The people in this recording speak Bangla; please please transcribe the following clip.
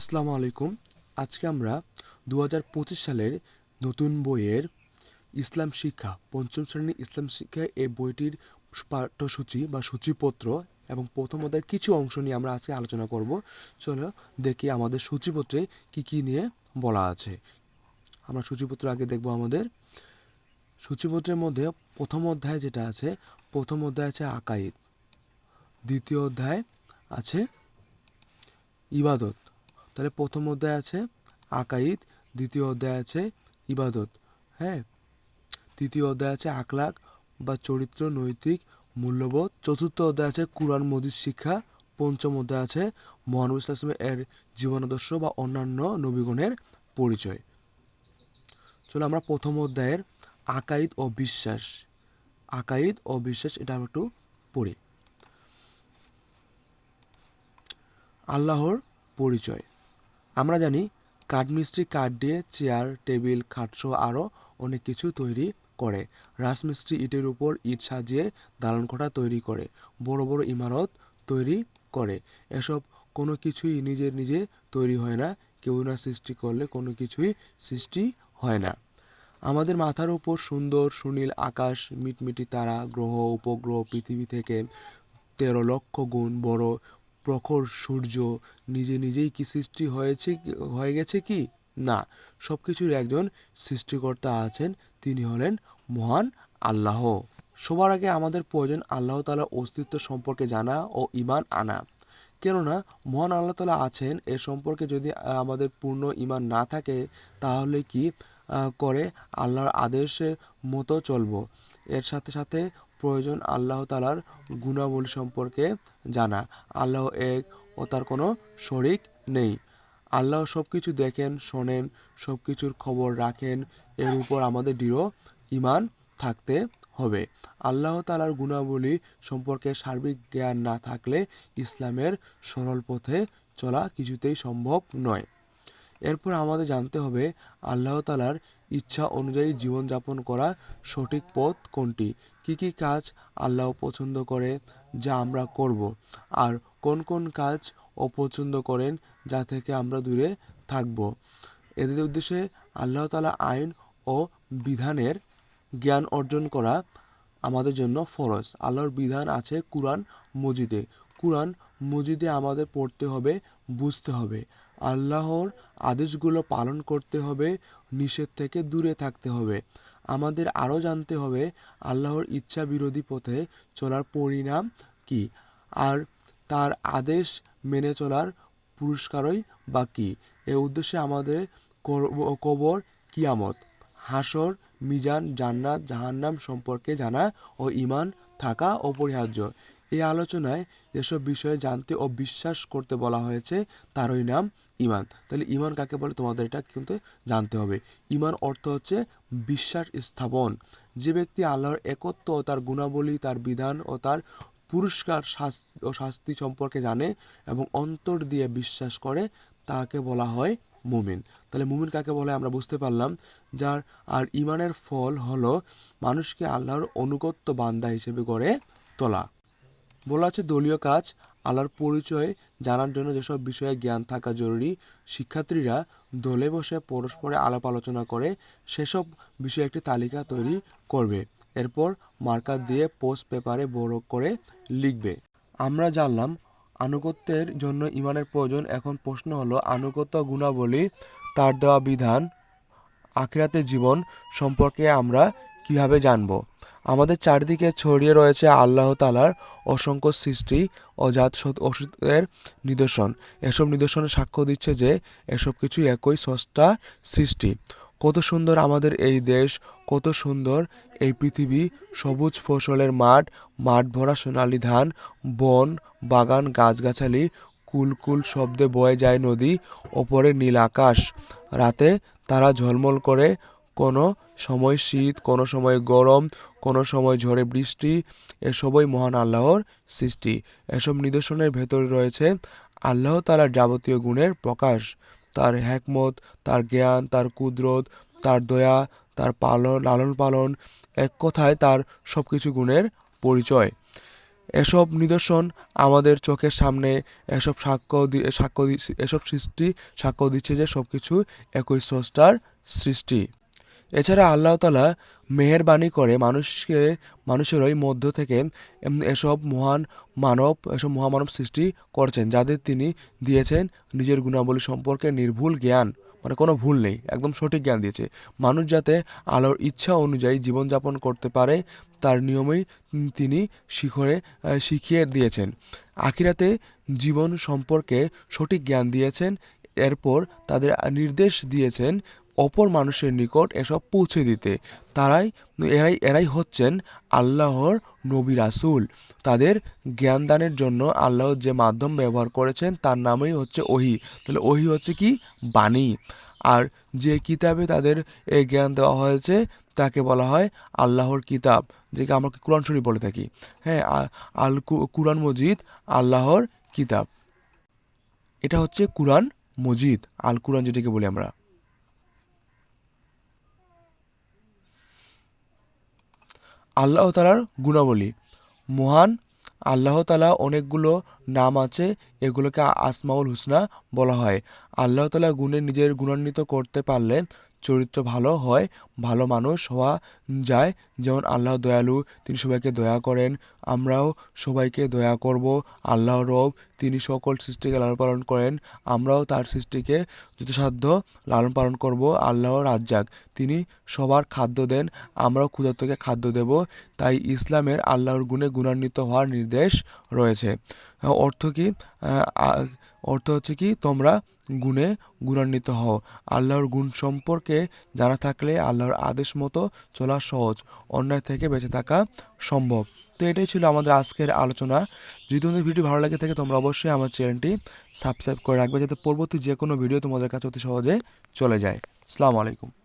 আসসালামু আলাইকুম। আজকে আমরা দু হাজার পঁচিশ সালের নতুন বইয়ের ইসলাম শিক্ষা, পঞ্চম শ্রেণির ইসলাম শিক্ষা এই বইটির পাঠ্যসূচি বা সূচিপত্র এবং প্রথম অধ্যায়ের কিছু অংশ নিয়ে আমরা আজকে আলোচনা করব। চলো দেখি আমাদের সূচিপত্রে কি কি নিয়ে বলা আছে। আমরা সূচিপত্র আগে দেখব আমাদের। সূচিপত্রের মধ্যে প্রথম অধ্যায় যেটা আছে, প্রথম অধ্যায় আছে আকাইদ, দ্বিতীয় অধ্যায় আছে ইবাদত তাহলে প্রথম অধ্যায় আছে আকাইদ, দ্বিতীয় অধ্যায় আছে ইবাদত হ্যাঁ? তৃতীয় অধ্যায় আছে আকলাক বা চরিত্র, নৈতিক, মূল্যবোধ। চতুর্থ অধ্যায় আছে কুরআন মদিস শিক্ষা। পঞ্চম অধ্যায় আছে মহানবী ইসলাম এর জীবনাদর্শ বা অন্যান্য নবীগণের পরিচয়। চলো আমরা প্রথম অধ্যায়ের আকাইদ ও বিশ্বাস। আকাইদ ও বিশ্বাস এটা আমরা একটু পড়ি। আল্লাহর পরিচয়। আমরা জানি কাঠমিস্ত্রি কাঠ দিয়ে চেয়ার, টেবিল খাটসহ আরও অনেক কিছু তৈরি করে। রাজমিস্ত্রি ইটের উপর ইট সাজিয়ে দালানকোঠা তৈরি করে, বড় বড় ইমারত তৈরি করে। এসব কোনো কিছুই নিজে নিজে তৈরি হয় না, কেউ না সৃষ্টি করলে কোনো কিছুই সৃষ্টি হয় না। আমাদের মাথার উপর সুন্দর, সুনীল আকাশ, মিটমিটি তারা, গ্রহ, উপগ্রহ, পৃথিবী থেকে তেরো লক্ষ গুণ বড় প্রখর সূর্য নিজে নিজেই কি সৃষ্টি হয়েছে হয়ে গেছে কি? না। সব কিছুর একজন সৃষ্টিকর্তা আছেন, তিনি হলেন মহান আল্লাহ। সবার আগে আমাদের প্রয়োজন আল্লাহ তালার অস্তিত্ব সম্পর্কে জানা ও ইমান আনা। কেননা মহান আল্লাহ তালা আছেন, এ সম্পর্কে যদি আমাদের পূর্ণ ইমান না থাকে, তাহলে কি করে আল্লাহর আদেশের মতো চলবো। এর সাথে সাথে প্রয়োজন আল্লাহ তালার গুণাবলী সম্পর্কে জানা। আল্লাহ এক ও তার কোনো শরিক নেই। আল্লাহ সব কিছু দেখেন, শোনেন সব কিছুর খবর রাখেন, এর উপর আমাদের দৃঢ় ইমান থাকতে হবে। আল্লাহ তালার গুণাবলী সম্পর্কে সার্বিক জ্ঞান না থাকলে ইসলামের সরল পথে চলা কিছুতেই সম্ভব নয়। এরপর আমাদের জানতে হবে, আল্লাহ তালার ইচ্ছা অনুযায়ী জীবনযাপন করা সঠিক পথ কোনটি? কি কি কাজ আল্লাহ পছন্দ করে যা আমরা করব? আর কোন কোন কাজ অপছন্দ করেন যা থেকে আমরা দূরে থাকব? এদের উদ্দেশ্যে আল্লাহ তালা আইন ও বিধানের জ্ঞান অর্জন করা আমাদের জন্য ফরজ। আল্লাহর বিধান আছে কুরআন মজিদে। কুরআন মজিদে আমাদের পড়তে হবে, বুঝতে হবে। আল্লাহর আদেশগুলো পালন করতে হবে, নিষেধ থেকে দূরে থাকতে হবে। আমাদের আরও জানতে হবে আল্লাহর ইচ্ছা বিরোধী পথে চলার পরিণাম কি? আর তার আদেশ মেনে চলার পুরস্কারই বা কী? এ উদ্দেশ্যে আমাদের কবর কিয়ামত, হাসর, মিজান, জান্নাত, জাহান্নাম সম্পর্কে জানা ও ইমান থাকা অপরিহার্য। এই আলোচনায় যেসব বিষয়ে জানতে ও বিশ্বাস করতে বলা হয়েছে তারই নাম ইমান। তাহলে ইমান কাকে বলে? তোমাদের এটা কিন্তু জানতে হবে। ইমান অর্থ হচ্ছে বিশ্বাস স্থাপন। যে ব্যক্তি আল্লাহর একত্ব ও তার গুণাবলী, তার বিধান ও তার পুরস্কার শাস্তি ও শাস্তি সম্পর্কে জানে এবং অন্তর দিয়ে বিশ্বাস করে, তাকে বলা হয় মুমিন। তাহলে মুমিন কাকে বলে? আমরা বুঝতে পারলাম। যার আর ইমানের ফল হলো মানুষকে আল্লাহর অনুগত্য বান্দা হিসেবে গড়ে তোলা। বলা আছে দলীয় কাজ, আলার পরিচয় জানার জন্য যেসব বিষয়ে জ্ঞান থাকা জরুরি, শিক্ষার্থীরা দলে বসে পরস্পরে আলাপ আলোচনা করে সেসব বিষয়ে একটি তালিকা তৈরি করবে। এরপর মার্কার দিয়ে পোস্ট পেপারে বড় করে লিখবে। আমরা জানলাম, আনুগত্যের জন্য ইমানের প্রয়োজন। এখন প্রশ্ন হলো, আনুগত্য গুণাবলী, তার দেওয়া বিধান, আখিরাতের জীবন সম্পর্কে আমরা কীভাবে জানব? আমাদের চারদিকে ছড়িয়ে রয়েছে আল্লাহ তালার অসংখ্য সৃষ্টি অজাত অসতের নিদর্শন। এসব নিদর্শনে সাক্ষ্য দিচ্ছে যে এসব কিছু একই সস্তা সৃষ্টি। কত সুন্দর আমাদের এই দেশ, কত সুন্দর এই পৃথিবী, সবুজ ফসলের মাঠ মাঠ ভরা সোনালি ধান, বন, বাগান, গাছগাছালি, কুলকুল শব্দে বয়ে যায় নদী, ওপরে নীল আকাশ। রাতে তারা ঝলমল করে কোনো সময় শীত, কোনো সময় গরম, কোনো সময় ঝড়ে বৃষ্টি এসবই মহান আল্লাহর সৃষ্টি। এসব নিদর্শনের ভেতরে রয়েছে আল্লাহ তালার যাবতীয় গুণের প্রকাশ। তার হ্যাকমত তার জ্ঞান, তার কুদরত, তার দয়া, তার পালন, লালন পালন, এক কথায় তার সব কিছু গুণের পরিচয়। এসব নিদর্শন আমাদের চোখের সামনে এসব সাক্ষ্য সাক্ষ্য এসব সৃষ্টি সাক্ষ্য দিচ্ছে যে সব কিছু একই স্রষ্টার সৃষ্টি। এছাড়া আল্লাহ তালা মেহেরবানি করে মানুষকে, মানুষের ওই মধ্য থেকে এসব মহান মানব, এসব মহামানব সৃষ্টি করছেন, যাদের তিনি দিয়েছেন নিজের গুণাবলী সম্পর্কে নির্ভুল জ্ঞান। মানে কোনো ভুল নেই, একদম সঠিক জ্ঞান দিয়েছে। মানুষ যাতে আলোর ইচ্ছা অনুযায়ী জীবনযাপন করতে পারে, তার নিয়মেই তিনি শিখরে শিখিয়ে দিয়েছেন। আখিরাতে জীবন সম্পর্কে সঠিক জ্ঞান দিয়েছেন, এরপর তাদের নির্দেশ দিয়েছেন অপর মানুষের নিকট এসব পৌঁছে দিতে। তারাই, এরাই এরাই হচ্ছেন আল্লাহর নবী রাসূল। তাদের জ্ঞানদানের জন্য আল্লাহ যে মাধ্যম ব্যবহার করেছেন, তার নামই হচ্ছে ওহি। তাহলে ওহি হচ্ছে কি? বাণী। আর যে কিতাবে তাদের এই জ্ঞান দেওয়া হয়েছে, তাকে বলা হয় আল্লাহর কিতাব, যেকে আমরা কোরআন শরীফ বলে থাকি। হ্যাঁ আল কুরআন মজিদ, আল্লাহর কিতাব। এটা হচ্ছে কুরআন মজিদ, আল কুরআন যেটাকে বলি আমরা। আল্লাহ তালার গুণাবলী। মহান আল্লাহ তালা অনেকগুলো নাম আছে, এগুলোকে আসমাউল হুসনা বলা হয়। আল্লাহ তালা গুণে নিজের গুণান্বিত করতে পারলে চরিত্র ভালো হয়, ভালো মানুষ হওয়া যায়। যেমন আল্লাহ দয়ালু, তিনি সবাইকে দয়া করেন। আমরাও সবাইকে দয়া করব। আল্লাহ রব, তিনি সকল সৃষ্টিকে লালন পালন করেন। আমরাও তার সৃষ্টিকে যথাসাধ্য লালন পালন করব। আল্লাহ রাজ্জাক, তিনি সবার খাদ্য দেন। আমরাও ক্ষুধার্তকে খাদ্য দেব। তাই ইসলামের আল্লাহর গুণে গুণান্বিত হওয়ার নির্দেশ রয়েছে। অর্থ কি? অর্থ হচ্ছে কি? তোমরা গুণে গুণান্বিত হও। আল্লাহর গুণ সম্পর্কে জানা থাকলে আল্লাহর আদেশ মতো চলা সহজ, অন্যায় থেকে বেঁচে থাকা সম্ভব। তো এটাই ছিল আমাদের আজকের আলোচনা। যদি তোমাদের ভিডিও ভালো লাগে থাকে, তোমরা অবশ্যই আমার চ্যানেলটি সাবস্ক্রাইব করে রাখবে যাতে পরবর্তী যে কোনো ভিডিও তোমাদের কাছে অতি সহজে চলে যায়। আসসালামু আলাইকুম।